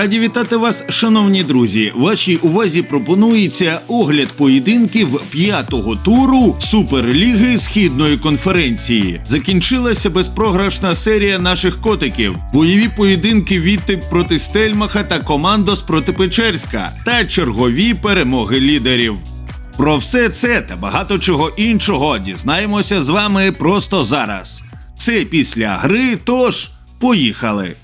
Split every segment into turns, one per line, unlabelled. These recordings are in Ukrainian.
Раді вітати вас, шановні друзі. Вашій увазі пропонується огляд поєдинків п'ятого туру Суперліги Східної конференції. Закінчилася безпрограшна серія наших котиків. Бойові поєдинки Віти проти Стельмаха та Командос проти Печерська та чергові перемоги лідерів. Про все це та багато чого іншого дізнаємося з вами просто зараз. Це після гри, тож поїхали.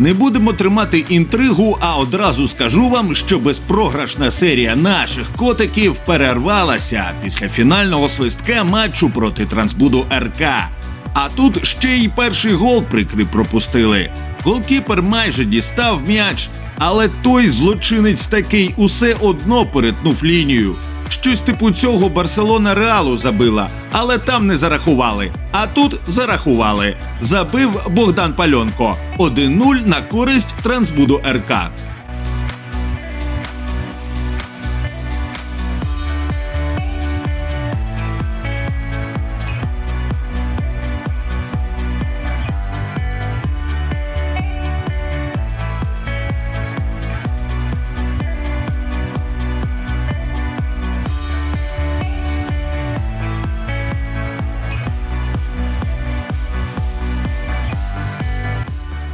Не будемо тримати інтригу, а одразу скажу вам, що безпрограшна серія наших котиків перервалася після фінального свистка матчу проти Трансбуду РК. А тут ще й перший гол прикри пропустили. Голкіпер майже дістав м'яч, але той злочинець такий усе одно перетнув лінію. Щось типу цього Барселона Реалу забила, але там не зарахували. А тут зарахували. Забив Богдан Пальонко 1-0 на користь Трансбуду РК.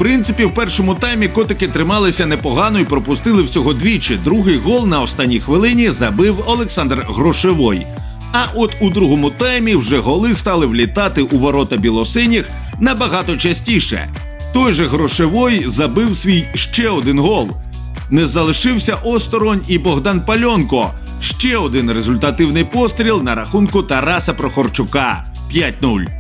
Принципі, в першому таймі котики трималися непогано і пропустили всього двічі. Другий гол на останній хвилині забив Олександр Грошевой. А от у другому таймі вже голи стали влітати у ворота білосиніх набагато частіше. Той же Грошевой забив свій ще один гол. Не залишився осторонь і Богдан Пальонко. Ще один результативний постріл на рахунку Тараса Прохорчука 5-0.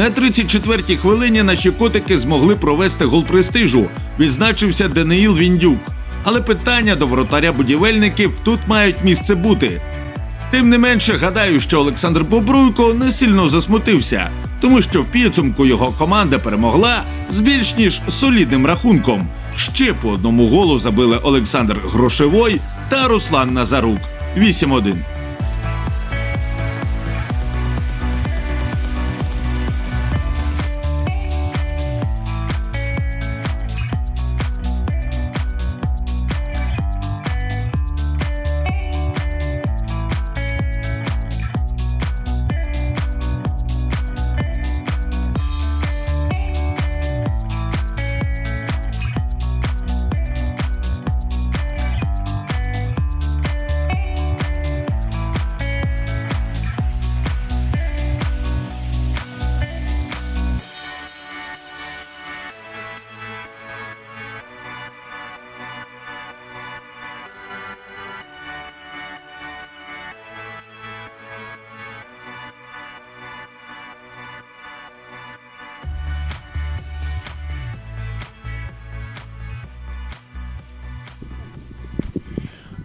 На 34-й хвилині наші котики змогли провести гол престижу. Відзначився Даниїл Віндюк. Але питання до воротаря будівельників тут мають місце бути. Тим не менше, гадаю, що Олександр Бобруйко не сильно засмутився, тому що в підсумку його команда перемогла з більш ніж солідним рахунком. Ще по одному голу забили Олександр Грошевой та Руслан Назарук 8-1.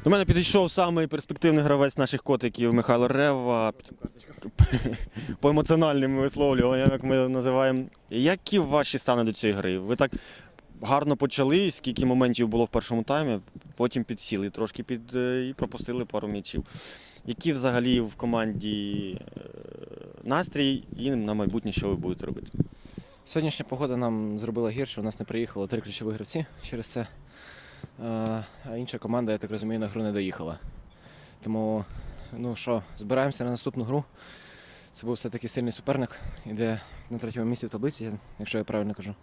До мене підійшов самий перспективний гравець наших котиків Михайло Рева. По емоціональним висловлюванням, як ми називаємо. Які ваші стани до цієї гри? Ви так гарно почали, скільки моментів було в першому таймі, потім підсіли трошки під е, і пропустили пару м'ячів. Які взагалі в команді е, настрій і на майбутнє, що ви будете робити?
Сьогоднішня погода нам зробила гірше. У нас не приїхало три ключові гравці через це. Е, А інша команда, я так розумію, на гру не доїхала. Тому, ну що, збираємося на наступну гру. Це був все-таки сильний суперник, іде на третьому місці в таблиці, якщо я правильно кажу.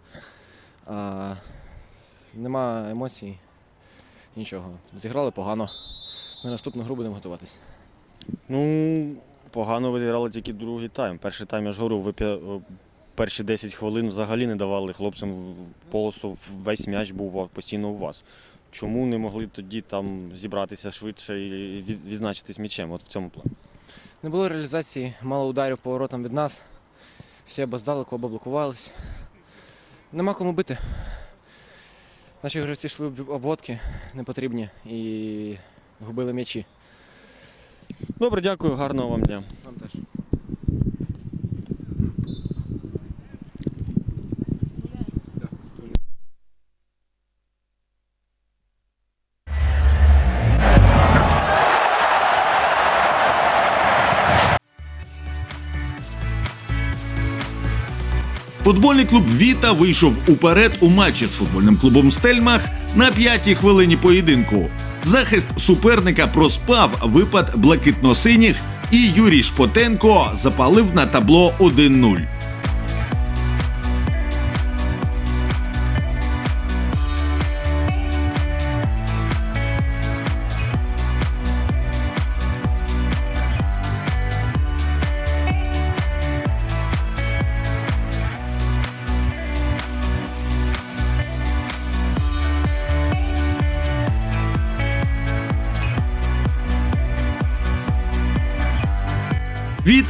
А, нема емоцій, нічого. Зіграли погано. На наступну гру будемо готуватись.
Ну, погано виграли тільки другий тайм. Перший тайм, я ж говорю, ви перші 10 хвилин взагалі не давали хлопцям полосу, весь м'яч був постійно у вас. Чому не могли тоді там зібратися швидше і відзначитись м'ячем? От в цьому плані.
Не було реалізації, мало ударів по воротам від нас. Всі або здалеку, або блокувались. Нема кому бити. Наші гравці йшли в обводки непотрібні і губили м'ячі.
Добре, дякую, гарного вам дня.
Вам теж.
Футбольний клуб Віта вийшов уперед у матчі з футбольним клубом Стельмах на п'ятій хвилині поєдинку. Захист суперника проспав випад блакитно-синіх, і Юрій Шпотенко запалив на табло 1-0.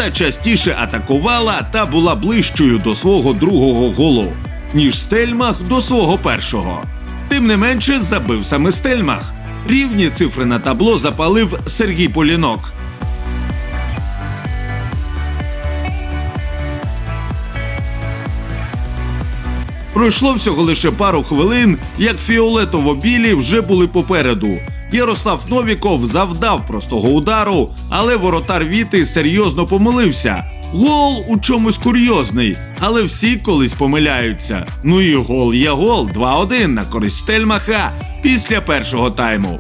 Віта частіше атакувала та була ближчою до свого другого голу, ніж Стельмах до свого першого. Тим не менше забив саме Стельмах. Рівні цифри на табло запалив Сергій Полінок. Пройшло всього лише пару хвилин, як фіолетово-білі вже були попереду. Ярослав Новіков завдав простого удару, але воротар Віти серйозно помилився. Гол у чомусь курйозний, але всі колись помиляються. Ну і гол є гол 2-1 на користь Стельмаха після першого тайму.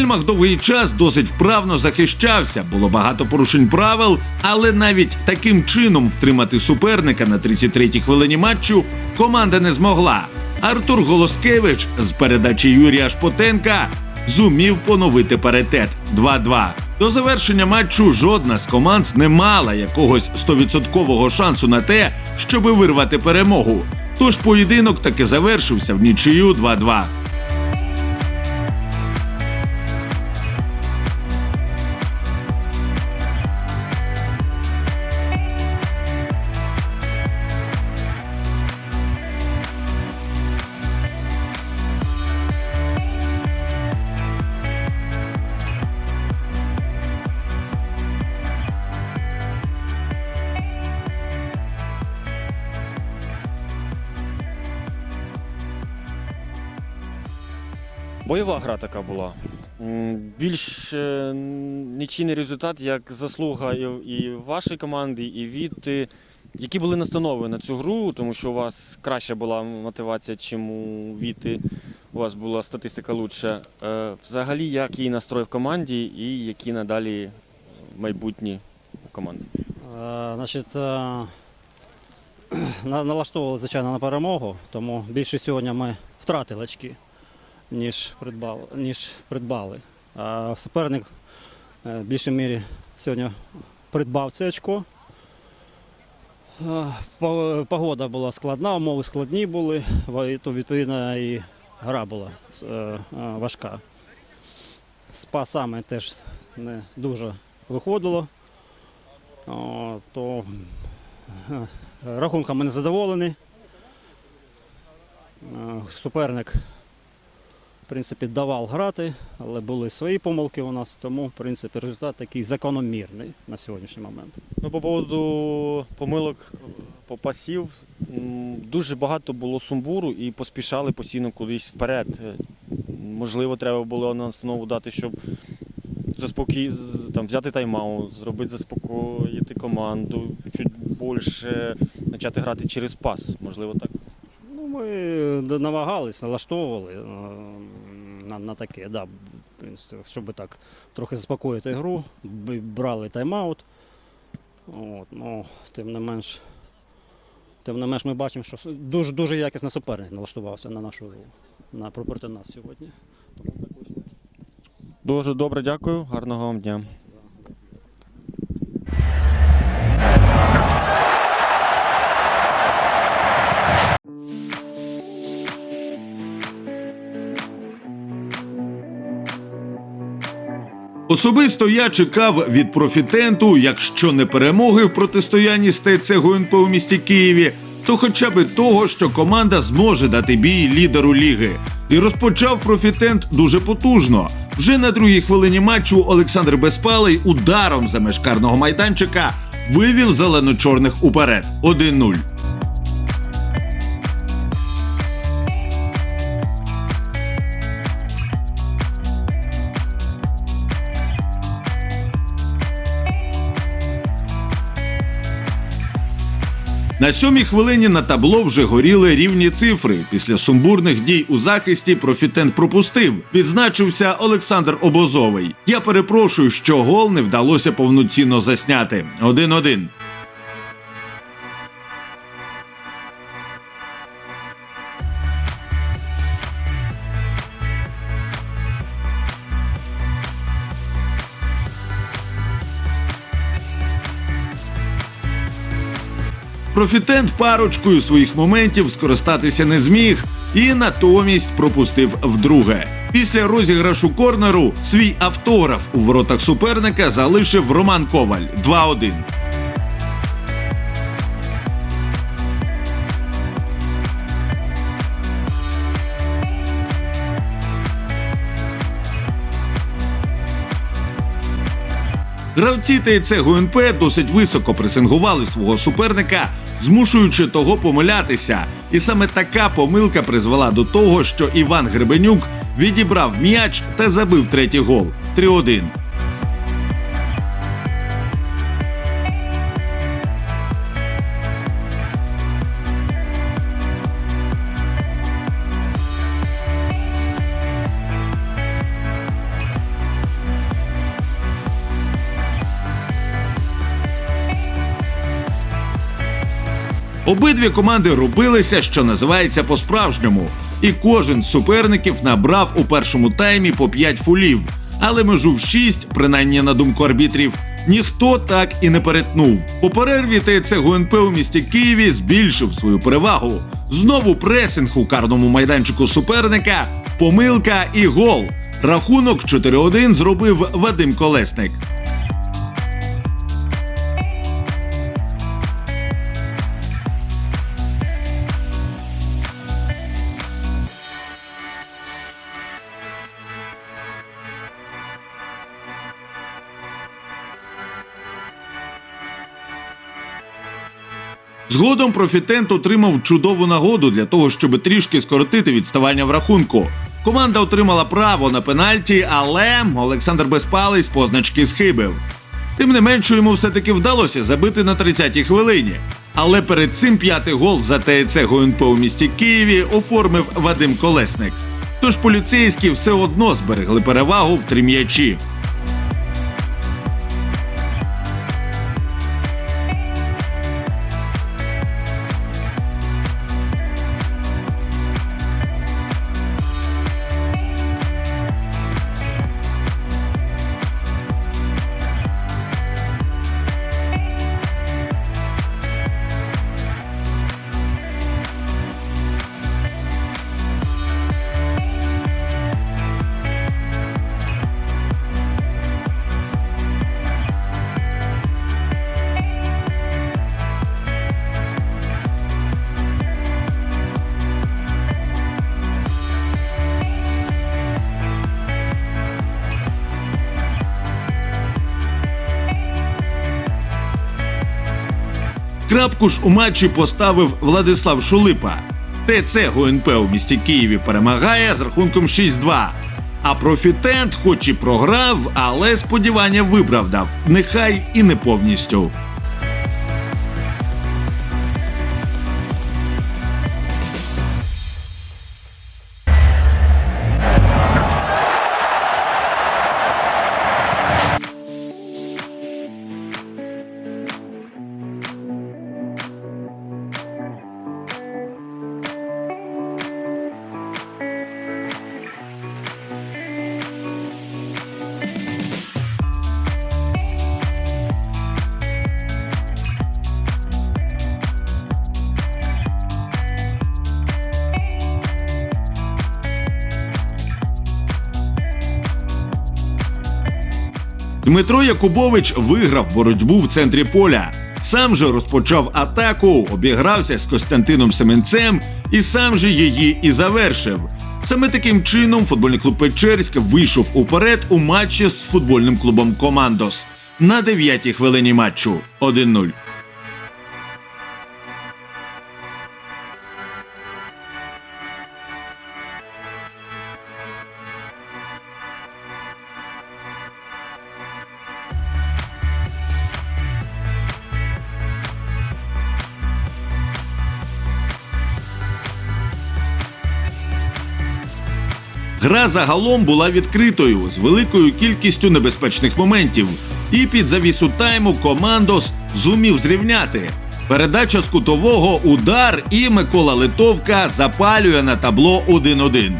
Стельмах довгий час досить вправно захищався, було багато порушень правил, але навіть таким чином втримати суперника на 33-й хвилині матчу команда не змогла. Артур Голоскевич з передачі Юрія Шпотенка зумів поновити паритет 2-2. До завершення матчу жодна з команд не мала якогось стовідсоткового шансу на те, щоби вирвати перемогу. Тож поєдинок таки завершився в нічию 2-2.
Бойова гра така була. Більш е, нічийний результат, як заслуга і, вашої команди, і від. Які були настанови на цю гру, тому що у вас краща була мотивація, чим у Віти. У вас була статистика лучша. Е, Взагалі, який настрой в команді і які надалі майбутні команди?
Е, Значить, налаштовували, звичайно, на перемогу, тому більше сьогодні ми втратили очки. Ніж, придбав, ніж придбали. А суперник е, в більшій мірі сьогодні придбав це очко. Е, Погода була складна, умови складні були, то відповідно і гра була е, важка. З пасами теж не дуже виходило. То е, рахунком ми не задоволені. Е, Суперник, принципі, давав грати, але були свої помилки у нас, тому, в принципі, результат такий закономірний на сьогоднішній момент.
Ну, по поводу помилок по пасів, дуже багато було сумбуру і поспішали постійно кудись вперед. Е, Можливо, треба було настанову дати, щоб заспокій... там, взяти тайм-аут, зробити заспокоїти команду, чуть більше почати грати через пас. Можливо, так.
Ми намагались, налаштовували е, на, на таке, да, щоб так трохи заспокоїти гру, брали тайм-аут. От, ну, тим не менш, тим не менш ми бачимо, що дуже, дуже якісно суперник налаштувався на нашу на проти нас сьогодні. Тому так вийшло.
Дуже добре, дякую. Гарного вам дня.
Особисто я чекав від профітенту, якщо не перемоги в протистоянні ТЦ ГУНП у місті Києві, то хоча б того, що команда зможе дати бій лідеру ліги. І розпочав профітент дуже потужно. Вже на другій хвилині матчу Олександр Безпалий ударом за мешкарного майданчика вивів зелено-чорних уперед 1-0. На сьомій хвилині на табло вже горіли рівні цифри. Після сумбурних дій у захисті профітент пропустив. Відзначився Олександр Обозовий. Я перепрошую, що гол не вдалося повноцінно засняти. 1-1. Профітент парочкою своїх моментів скористатися не зміг і натомість пропустив вдруге. Після розіграшу корнеру свій автограф у воротах суперника залишив Роман Коваль 2-1. Гравці ТЦ ГУНП досить високо пресингували свого суперника, змушуючи того помилятися. І саме така помилка призвела до того, що Іван Гребенюк відібрав м'яч та забив третій гол 3-1. Обидві команди робилися, що називається по-справжньому, і кожен з суперників набрав у першому таймі по 5 фулів. Але межу в 6, принаймні на думку арбітрів, ніхто так і не перетнув. По перерві ТЦ ГУНП у місті Києві збільшив свою перевагу. Знову пресинг у карному майданчику суперника, помилка і гол. Рахунок 4-1 зробив Вадим Колесник. Згодом профітент отримав чудову нагоду для того, щоб трішки скоротити відставання в рахунку. Команда отримала право на пенальті, але Олександр Безпалий з позначки схибив. Тим не менше, йому все-таки вдалося забити на 30-й хвилині. Але перед цим п'ятий гол за ТЕЦ ГУНП у місті Києві оформив Вадим Колесник. Тож поліцейські все одно зберегли перевагу в три м'ячі. Крапку ж у матчі поставив Владислав Шулипа. ТЦ ГУНП у місті Києві перемагає з рахунком 6-2. А профітент, хоч і програв, але сподівання виправдав. Нехай і не повністю. Дмитро Якубович виграв боротьбу в центрі поля. Сам же розпочав атаку, обігрався з Костянтином Семенцем і сам же її і завершив. Саме таким чином футбольний клуб Печерськ вийшов уперед у матчі з футбольним клубом Командос на 9-й хвилині матчу 1-0. Гра загалом була відкритою з великою кількістю небезпечних моментів. І під завісу тайму командос зумів зрівняти. Передача з кутового удар, і Микола Литовка запалює на табло 1-1.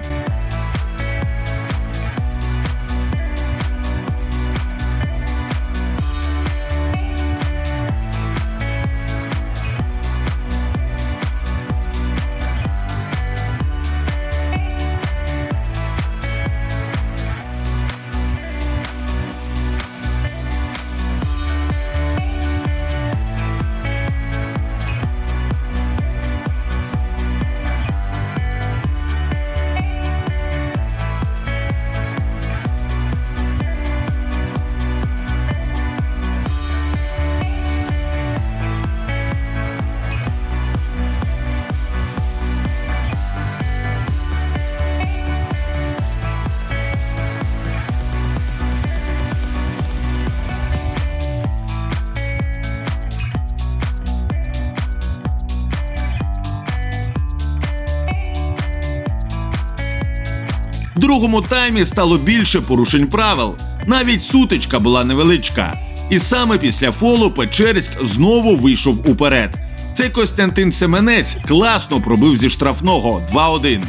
Другому таймі стало більше порушень правил. Навіть сутичка була невеличка. І саме після фолу Печерськ знову вийшов уперед. Цей Костянтин Семенець класно пробив зі штрафного 2-1.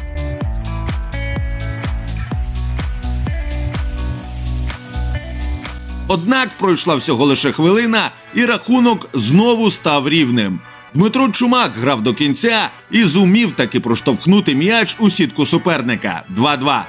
Однак пройшла всього лише хвилина, і рахунок знову став рівним. Дмитро Чумак грав до кінця і зумів таки проштовхнути м'яч у сітку суперника 2-2.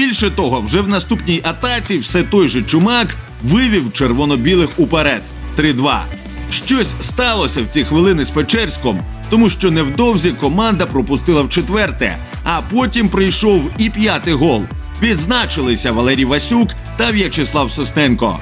Більше того, вже в наступній атаці все той же чумак вивів червоно-білих уперед 3-2. Щось сталося в ці хвилини з Печерськом, тому що невдовзі команда пропустила в четверте, а потім прийшов і п'ятий гол. Відзначилися Валерій Васюк та В'ячеслав Состенко.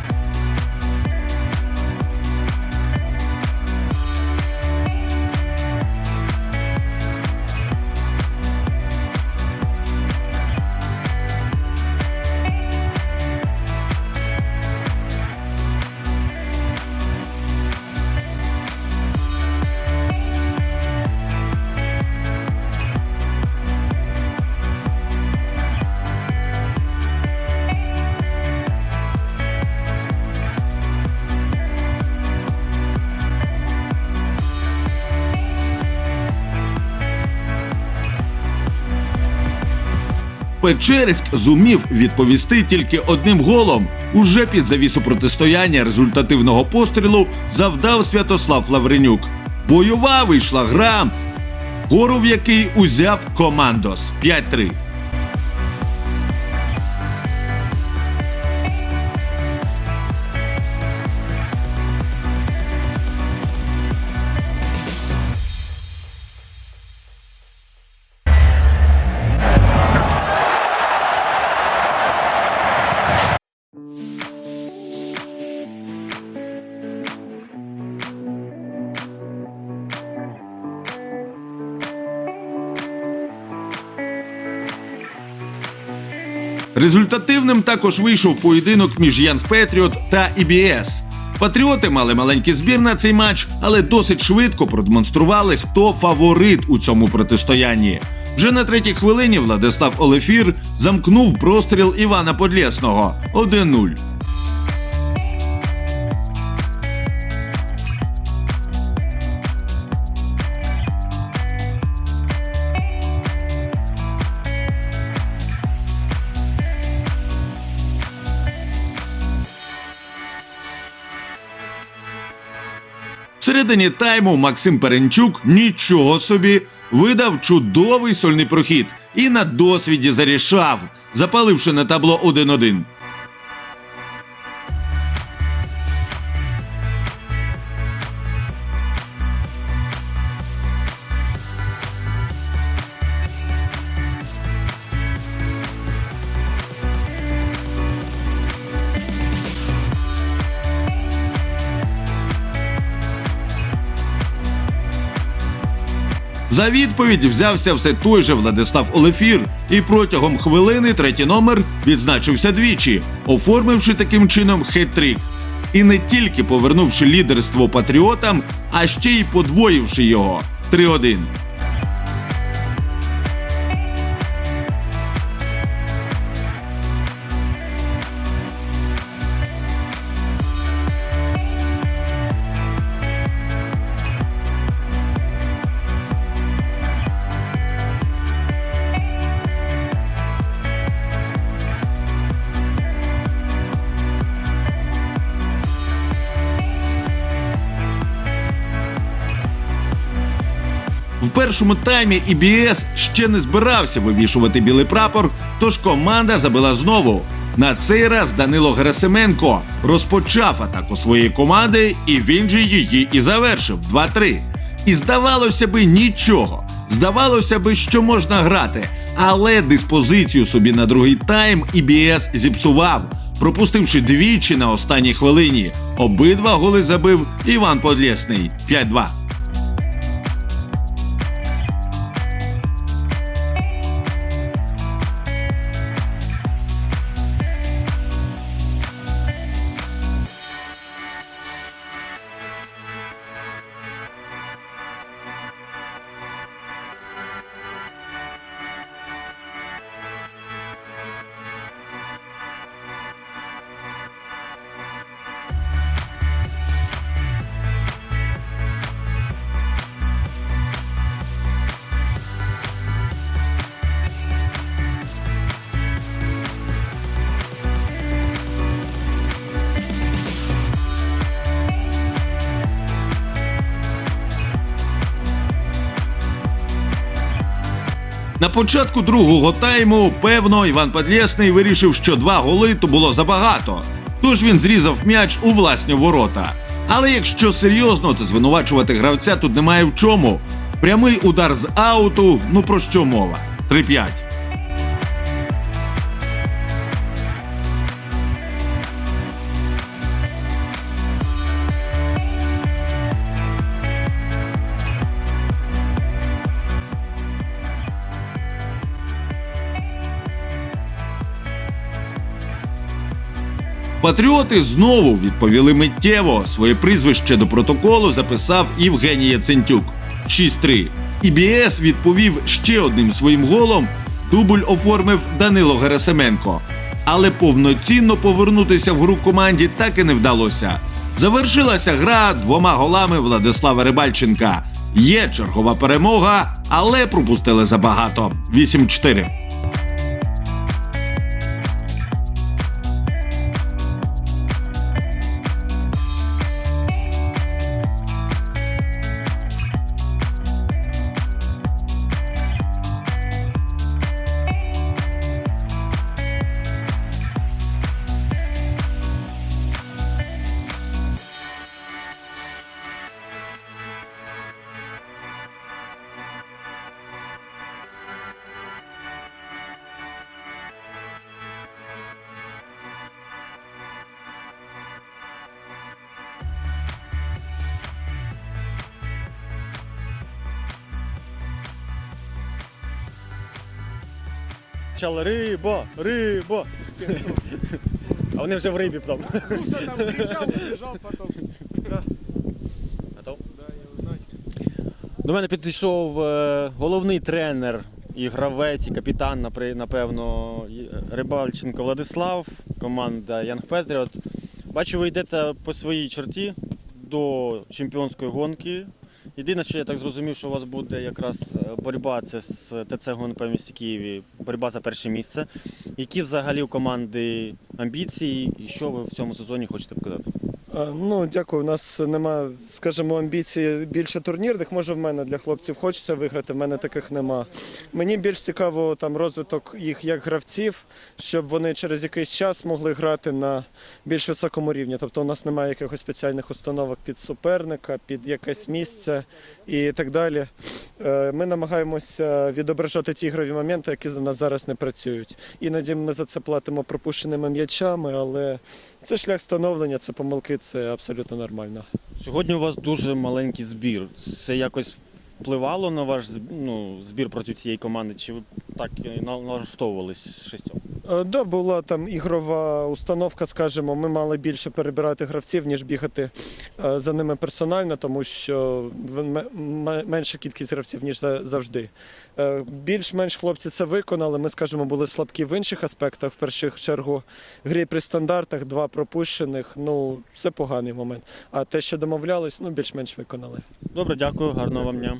Печерськ зумів відповісти тільки одним голом. Уже під завісу протистояння результативного пострілу завдав Святослав Лавренюк. Бойова вийшла гра, гору в який узяв командос 5-3. Результативним також вийшов поєдинок між Янг Петріот та ІБІС. Патріоти мали маленький збір на цей матч, але досить швидко продемонстрували, хто фаворит у цьому протистоянні. Вже на третій хвилині Владислав Олефір замкнув простріл Івана Подлєсного 1-0. Всередині тайму Максим Перенчук нічого собі видав чудовий сольний прохід і на досвіді зарішав, запаливши на табло 1-1. За відповідь взявся все той же Владислав Олефір, і протягом хвилини третій номер відзначився двічі, оформивши таким чином хет-трик. І не тільки повернувши лідерство патріотам, а ще й подвоївши його 3-1. Першому таймі ІБС ще не збирався вивішувати білий прапор, тож команда забила знову. На цей раз Данило Герасименко розпочав атаку своєї команди, і він же її і завершив 2-3. І здавалося би, нічого. Здавалося би, що можна грати, але диспозицію собі на другий тайм ІБС зіпсував, пропустивши двічі на останній хвилині. Обидва голи забив Іван Подлєсний 5-2. Початку другого тайму, певно, Іван Подлєсний вирішив, що два голи то було забагато. Тож він зрізав м'яч у власні ворота. Але якщо серйозно, то звинувачувати гравця тут немає в чому. Прямий удар з ауту, ну про що мова? 3-5. Патріоти знову відповіли миттєво. Своє прізвище до протоколу записав Євгеній Яцентюк. 6-3. ІБС відповів ще одним своїм голом. Дубль оформив Данило Герасименко. Але повноцінно повернутися в гру команді так і не вдалося. Завершилася гра двома голами Владислава Рибальченка. Є чергова перемога, але пропустили забагато. 8-4.
Кричали риба, риба. А вони вже в рибі там. Готов? До мене підійшов е, головний тренер і гравець, і капітан, напри- напевно, і- Рибальченко Владислав, команда Young Patriot. Бачу, ви йдете по своїй черті до чемпіонської гонки. Єдине, що я так зрозумів, що у вас буде якраз е, боротьба це з ТЦ ГУНП в місті Києві, боротьба за перше місце. Які взагалі у команди амбіції і що ви в цьому сезоні хочете показати?
А, Ну, дякую. У нас нема, скажімо, амбіцій більше турнірних. Може, в мене для хлопців хочеться виграти, в мене таких нема. Мені більш цікаво там розвиток їх як гравців, щоб вони через якийсь час могли грати на більш високому рівні. Тобто у нас немає якихось спеціальних установок під суперника, під якесь місце і так далі. Е, Ми намагаємося відображати ті ігрові моменти, які за нас зараз не працюють. Іноді ми за це платимо пропущеними м'ячами, але це шлях становлення, це помилки, це абсолютно нормально.
Сьогодні у вас дуже маленький збір. Це якось впливало на ваш ну, збір проти цієї команди? Чи ви так і налаштовувались шістьом?
Е, Да, була там ігрова установка, скажімо, ми мали більше перебирати гравців, ніж бігати е, за ними персонально, тому що менша кількість гравців, ніж завжди. Е, Більш-менш хлопці це виконали. Ми, скажімо, були слабкі в інших аспектах. В першу чергу грі при стандартах, два пропущених. Ну, це поганий момент. А те, що домовлялись, ну більш-менш виконали.
Добре, дякую, гарного вам дня.